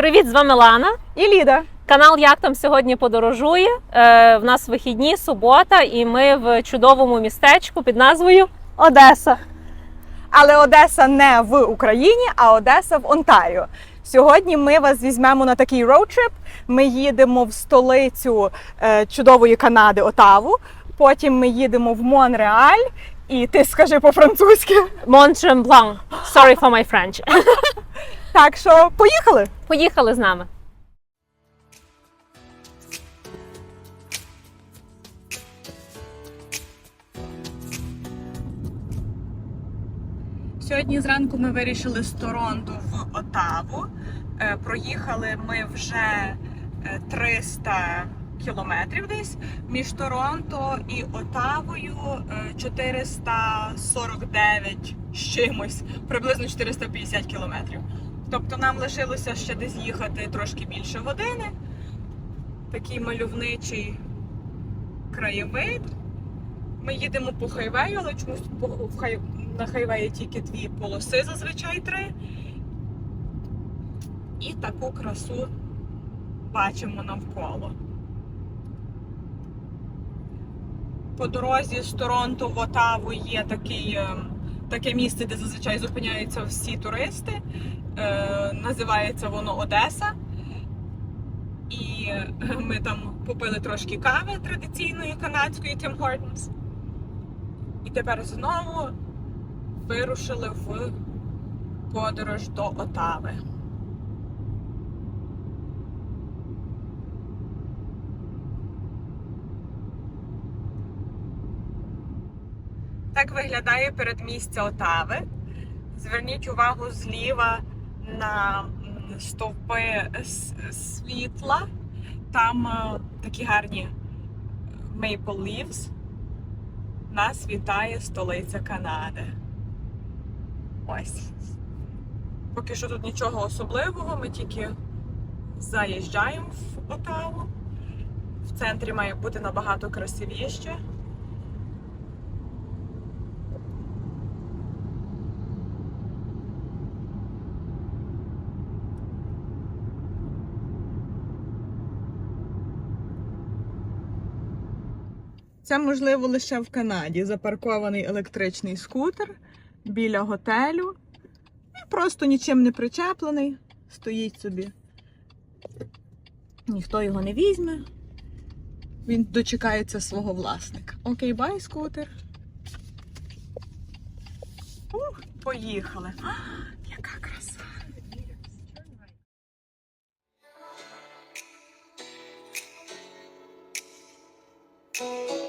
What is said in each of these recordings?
Привіт, з вами Лана. І Ліда. Канал Як там сьогодні подорожує. Е, в нас вихідні, субота, і ми в чудовому містечку під назвою Одеса. Але Одеса не в Україні, а Одеса в Онтаріо. Сьогодні ми вас візьмемо на такий роудтрип. Ми їдемо в столицю е, чудової Канади Отаву. Потім ми їдемо в Монреаль. І ти скажи по-французьки. Tremblant. Sorry for my French. Так що поїхали. Поїхали з нами. Сьогодні зранку ми вирішили з Торонто в Отаву. Е, Проїхали ми вже е, 300 кілометрів десь між Торонто і Отавою е, 449 з чимось, приблизно 450 кілометрів. Тобто нам лишилося ще десь їхати трошки більше години. Такий мальовничий краєвид. Ми їдемо по хайвею, але чомусь на хайвеї тільки дві полоси, зазвичай три. І таку красу бачимо навколо. По дорозі з Торонто в Отаву є такий, е, таке місце, де зазвичай зупиняються всі туристи. Е, називається воно Одеса. І е, ми там попили трошки кави традиційної канадської Tim Hortons. І тепер знову вирушили в подорож до Отави. Так виглядає передмістя Отави. Зверніть увагу зліва на стовпи світла. Там е, такі гарні Maple Leaves. Нас вітає столиця Канади. Ось. Поки що тут нічого особливого, ми тільки заїжджаємо в Отаву. В центрі має бути набагато красивіше. Це можливо лише в Канаді. Запаркований електричний скутер біля готелю. І просто нічим не причеплений. Стоїть собі. Ніхто його не візьме. Він дочекається свого власника. Окей, бай, скутер. Ух, поїхали. Яка краса! Ми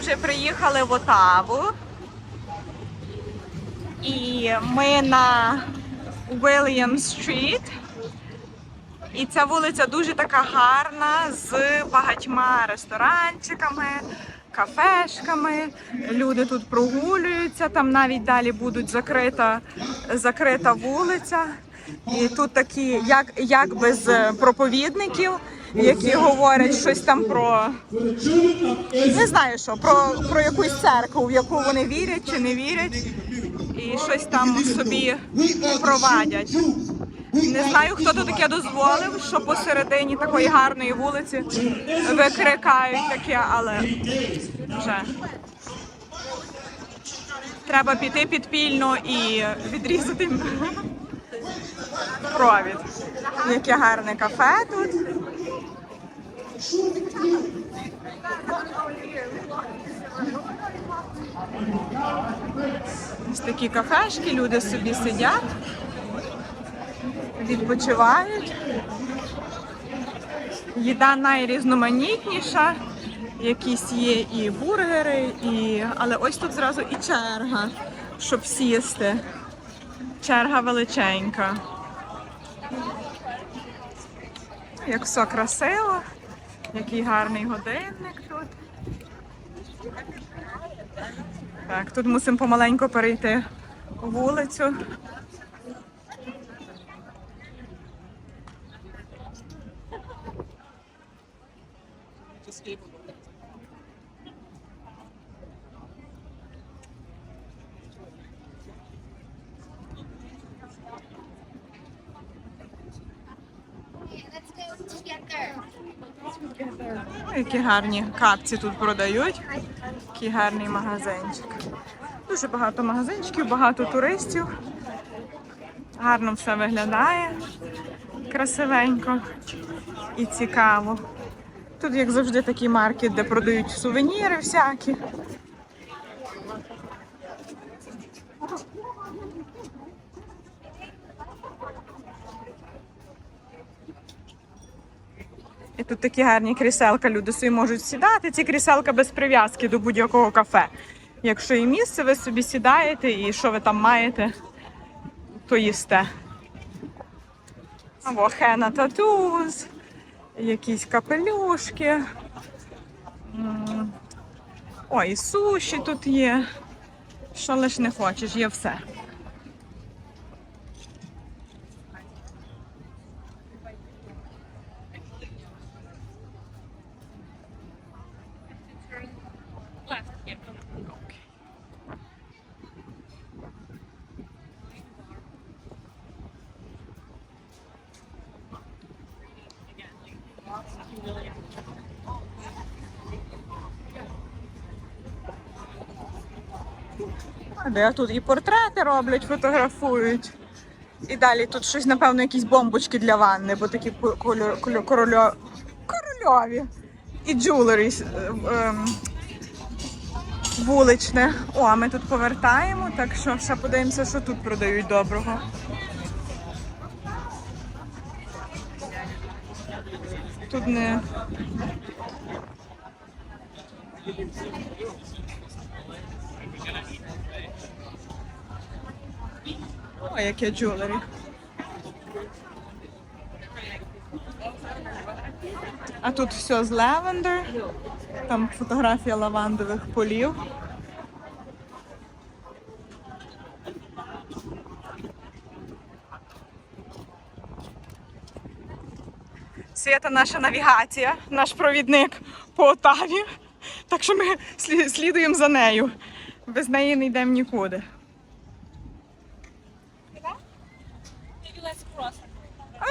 вже приїхали в Отаву. І ми на William Street. І ця вулиця дуже така гарна з багатьма ресторанчиками, кафешками. Люди тут прогулюються, там навіть далі будуть закрита, закрита вулиця. І тут такі, як, як без е, проповідників, які говорять щось там про не знаю що, про, про якусь церкву, в яку вони вірять чи не вірять, і щось там собі провадять. Не знаю, хто тут таке дозволив, що посередині такої гарної вулиці викрикають таке, але вже треба піти підпільно і відрізати провід. Яке гарне кафе тут. Ось такі кафешки, люди собі сидять, відпочивають. Їда найрізноманітніша. Якісь є і бургери, і... але ось тут зразу і черга, щоб сісти. Черга величенька. Як все красиво, який гарний годинник тут. Так, тут мусимо помаленьку перейти вулицю. Let's go together. Які гарні капці тут продають. Який гарний магазинчик. Дуже багато магазинчиків, багато туристів. Гарно все виглядає. Красивенько і цікаво. Тут, як завжди, такий маркет, де продають сувеніри всякі. Тут такі гарні кріселка, люди собі можуть сідати. Ці кріселка без прив'язки до будь-якого кафе. Якщо є місце, ви собі сідаєте і що ви там маєте, то їсте. Або хена татуз, якісь капелюшки. Ой, і суші тут є. Що лиш не хочеш, є все. Де тут і портрети роблять, фотографують. І далі тут щось, напевно, якісь бомбочки для ванни, бо такі ко- кольор, кольор, корольо- корольові. І джулері ем, вуличне. О, а ми тут повертаємо, так що ще подивимося, що тут продають доброго. Тут не. О, яке джулері. А тут все з лавендер. Там фотографія лавандових полів. Свята наша навігація, наш провідник по Отаві. Так що ми слідуємо за нею. Без неї не йдемо нікуди.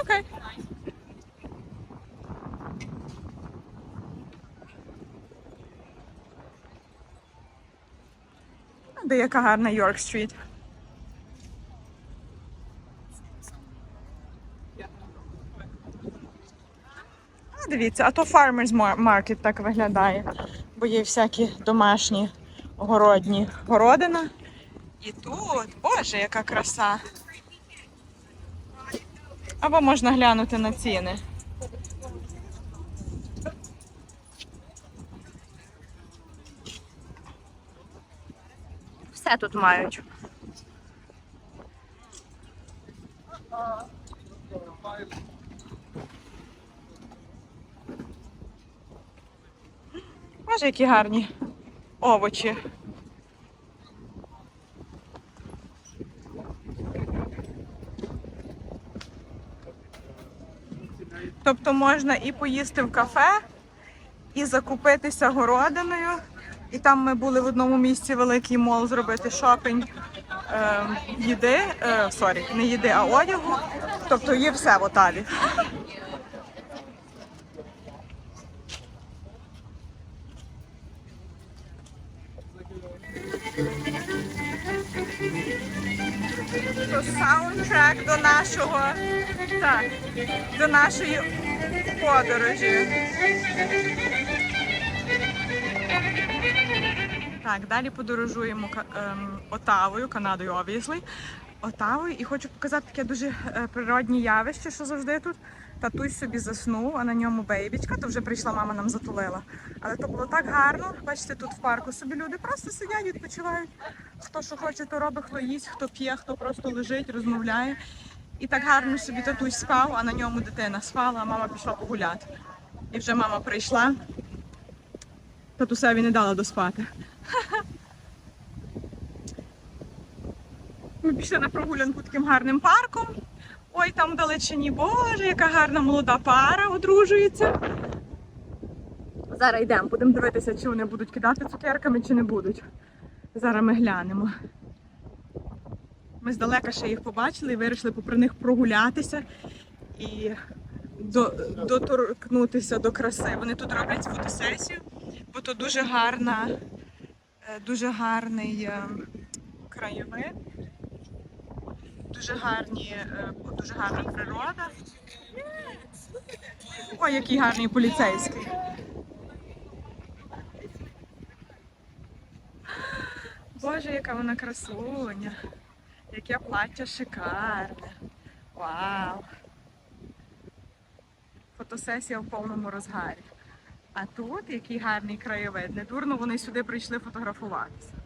Окей. Де яка гарна Йорк Стріт. Дивіться, а то Mar- Market так виглядає. Бо є всякі домашні городні городина. І тут, боже, яка краса. Або можна глянути на ціни. Все тут мають. Боже, які гарні овочі. Тобто можна і поїсти в кафе, і закупитися городиною. І там ми були в одному місці великий мол зробити шопінг е, їди, е, сорі, не їди, а одягу. Тобто є все в Отаві. То саундтрек до нашого так, до нашої подорожі. Так, далі подорожуємо ем, Отавою, Канадою, obviously. Отавою, і хочу показати таке дуже е, природні явище, що завжди тут. Татусь собі заснув, а на ньому бейбічка, то вже прийшла мама нам затулила. Але то було так гарно. Бачите, тут в парку собі люди просто сидять, відпочивають. Хто що хоче, то робить, хто їсть, хто п'є, хто просто лежить, розмовляє. І так гарно собі татусь спав, а на ньому дитина спала, а мама пішла погуляти. І вже мама прийшла. Татусеві не дала доспати. Ми пішли на прогулянку таким гарним парком. Ой, там вдалечині, боже, яка гарна молода пара одружується. Зараз йдемо, будемо дивитися, чи вони будуть кидати цукерками, чи не будуть. Зараз ми глянемо. Ми здалека ще їх побачили і вирішили попри них прогулятися і до, доторкнутися до краси. Вони тут роблять фотосесію, бо то дуже гарна, е, дуже гарний е, краєвид. Дуже гарні, е, дуже гарна природа. Ой, який гарний поліцейський. Боже, яка вона красуня. Яке плаття шикарне. Вау. Фотосесія в повному розгарі. А тут який гарний краєвид. Не дурно вони сюди прийшли фотографуватися.